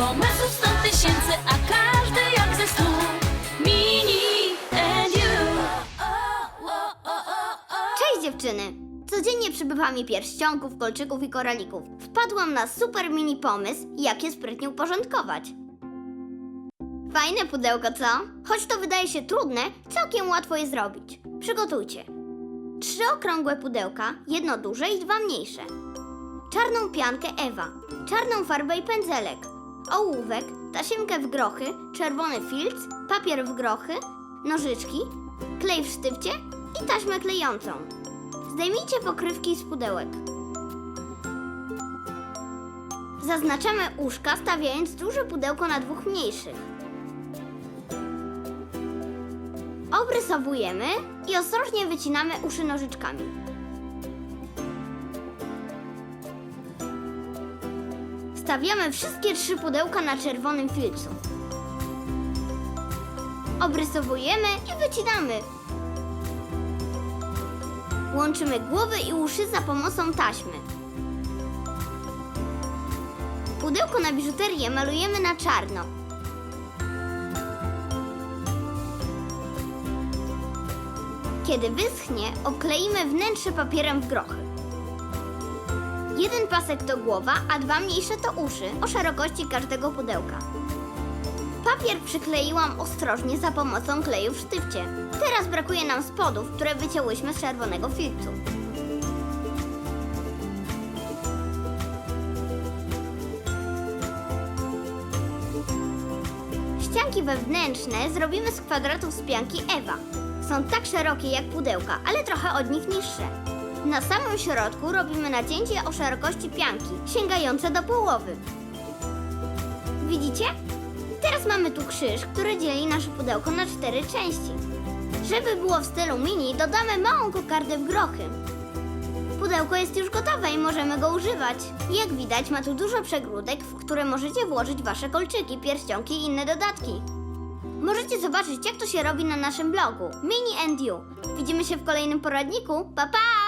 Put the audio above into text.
pomysłów sto tysięcy, a każdy jak ze stu Mini and you Cześć dziewczyny! Codziennie przybywa mi pierścionków, kolczyków i koralików. Wpadłam na super mini pomysł, jak je sprytnie uporządkować. Fajne pudełko, co? Choć to wydaje się trudne, całkiem łatwo je zrobić. Przygotujcie. Trzy okrągłe pudełka, jedno duże i dwa mniejsze. Czarną piankę Ewa, czarną farbę i pędzelek, ołówek, tasiemkę w grochy, czerwony filc, papier w grochy, nożyczki, klej w sztywcie i taśmę klejącą. Zdejmijcie pokrywki z pudełek. Zaznaczamy uszka, stawiając duże pudełko na dwóch mniejszych. Obrysowujemy i ostrożnie wycinamy uszy nożyczkami. Stawiamy wszystkie trzy pudełka na czerwonym filcu. Obrysowujemy i wycinamy. Łączymy głowy i uszy za pomocą taśmy. Pudełko na biżuterię malujemy na czarno. Kiedy wyschnie, okleimy wnętrze papierem w grochy. Jeden pasek to głowa, a dwa mniejsze to uszy, o szerokości każdego pudełka. Papier przykleiłam ostrożnie za pomocą kleju w sztywcie. Teraz brakuje nam spodów, które wycięłyśmy z czerwonego filcu. Ścianki wewnętrzne zrobimy z kwadratów z pianki Ewa. Są tak szerokie jak pudełka, ale trochę od nich niższe. Na samym środku robimy nacięcie o szerokości pianki, sięgające do połowy. Widzicie? Teraz mamy tu krzyż, który dzieli nasze pudełko na cztery części. Żeby było w stylu mini, dodamy małą kokardę w grochy. Pudełko jest już gotowe i możemy go używać. Jak widać, ma tu dużo przegródek, w które możecie włożyć wasze kolczyki, pierścionki i inne dodatki. Możecie zobaczyć, jak to się robi na naszym blogu Mini and You. Widzimy się w kolejnym poradniku. Pa pa!